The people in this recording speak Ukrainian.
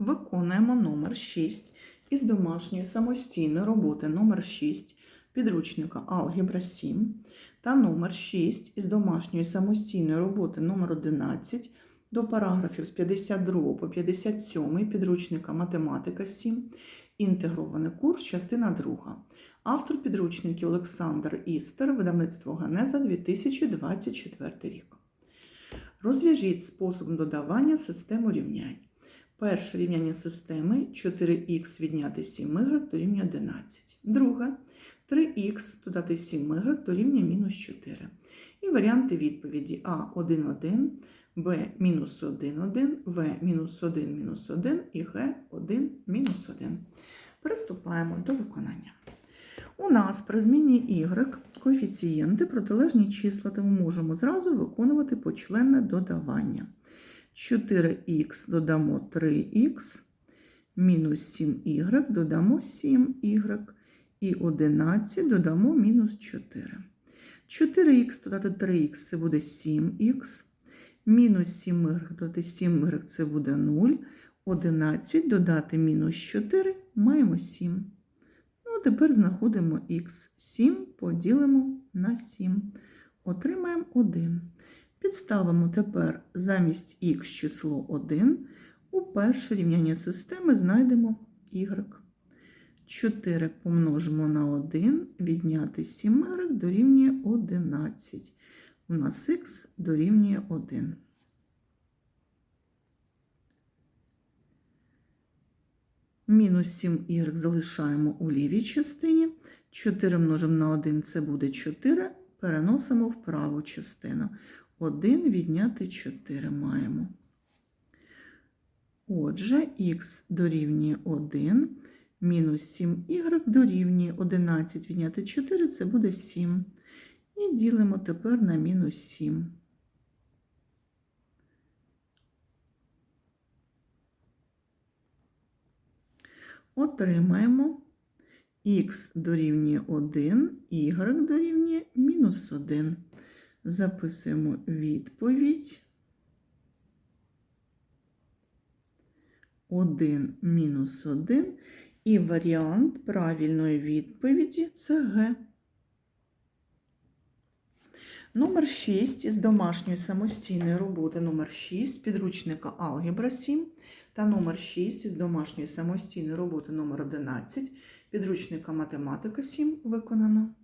Виконуємо номер 6 із домашньої самостійної роботи номер 6 підручника Алгебра 7 та номер 6 із домашньої самостійної роботи номер 11 до параграфів з 52 по 57 підручника Математика 7, інтегрований курс, частина 2. Автор підручників Олександр Істер, видавництво Ганеза 2024 рік. Розв'яжіть способом додавання систему рівнянь. Перше рівняння системи 4х відняти 7y дорівнює 11. Друге 3х додати 7y дорівнює мінус 4. І варіанти відповіді А 1, 1, Б мінус 1, 1, В мінус 1, мінус 1 і Г 1, мінус 1. Приступаємо до виконання. У нас при зміні y коефіцієнти протилежні числа, тому можемо зразу виконувати почленне додавання. 4х додамо 3х, мінус 7y додамо 7y, і 11 додамо мінус 4. 4х додати 3х це буде 7х, мінус 7y додати 7y це буде 0, 11 додати мінус 4 маємо 7. Ну, тепер знаходимо х. 7 поділимо на 7. Отримаємо 1. Підставимо тепер замість х число 1. У перше рівняння системи знайдемо y. 4 помножимо на 1, відняти 7 дорівнює 11. У нас х дорівнює 1. Мінус 7y залишаємо у лівій частині. 4 множимо на 1 це буде 4. Переносимо в праву частину. 1 відняти 4 маємо. Отже, х дорівнює 1, мінус 7y дорівнює 11 відняти 4 це буде 7. І ділимо тепер на мінус 7. Отримаємо х дорівнює 1, y дорівнює мінус 1. Записуємо відповідь. 1 мінус 1. І варіант правильної відповіді це Г. Номер 6 із домашньої самостійної роботи номер 6 підручника Алгебра 7 та номер 6 із домашньої самостійної роботи номер 11 підручника Математика 7 виконано.